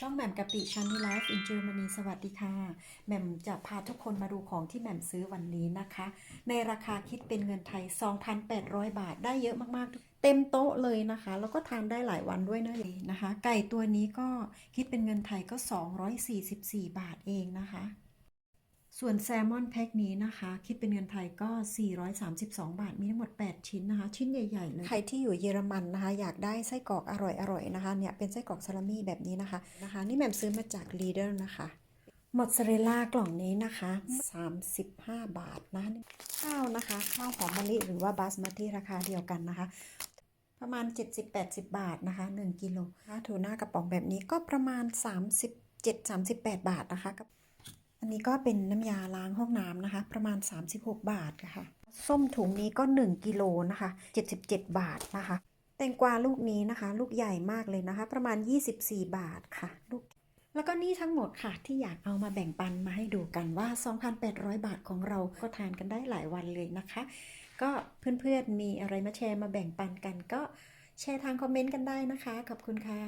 ช่องแหม่มกะปิชันนี่ไลฟ์อินเจอร์มนีสวัสดีค่ะแหม่มจะพาทุกคนมาดูของที่แหม่มซื้อวันนี้นะคะ ในราคาคิดเป็นเงินไทย 2,800 บาทได้เยอะมากๆ เต็มโต๊ะเลยนะคะ แล้วก็ทานได้หลายวันด้วยนะนะคะ ไก่ตัวนี้ก็คิดเป็นเงินไทยก็ 244 บาทเองนะคะ ส่วนแซลมอนแพ็คนี้นะคะ คิดเป็นเงินไทยก็ 432 บาท มีทั้งหมด 8 ชิ้นนะคะ ชิ้นใหญ่ ๆ เลย ใครที่อยู่เยอรมันนะคะ อยากได้ไส้กรอกอร่อย ๆ นะคะ เนี่ย เป็นไส้กรอกซาลามี่แบบนี้นะคะ นะคะ นี่แหม่มซื้อมาจากลีเดอร์นะคะ มอสซาเรลล่ากล่องนี้นะคะ 35 บาทนะ ข้าวนะคะ ข้าวหอมมะลิหรือว่าบาสมาติราคาเดียวกันนะคะ ประมาณ 70-80 บาทนะคะ 1กิโลนะคะทูน่ากระป๋องแบบนี้ก็ประมาณ 37-38 บาทนะคะ อันนี้ก็เป็นน้ำยาล้างห้องน้ำนะคะ ประมาณ 36 บาทค่ะ ส้มถุงนี้ก็ 1กิโลนะคะ 77 บาทนะคะ แตงกวาลูกนี้นะคะ ลูกใหญ่มากเลยนะคะ ประมาณ 24 บาทค่ะลูกแล้วก็นี่ทั้งหมดค่ะที่อยากเอามาแบ่งปันมาให้ดูกันว่า 2,800 บาทของเราก็ทานกันได้หลายวันเลยนะคะ ก็เพื่อนๆมีอะไรมาแชร์มาแบ่งปันกันก็แชร์ทางคอมเมนต์กันได้นะคะ ขอบคุณค่ะ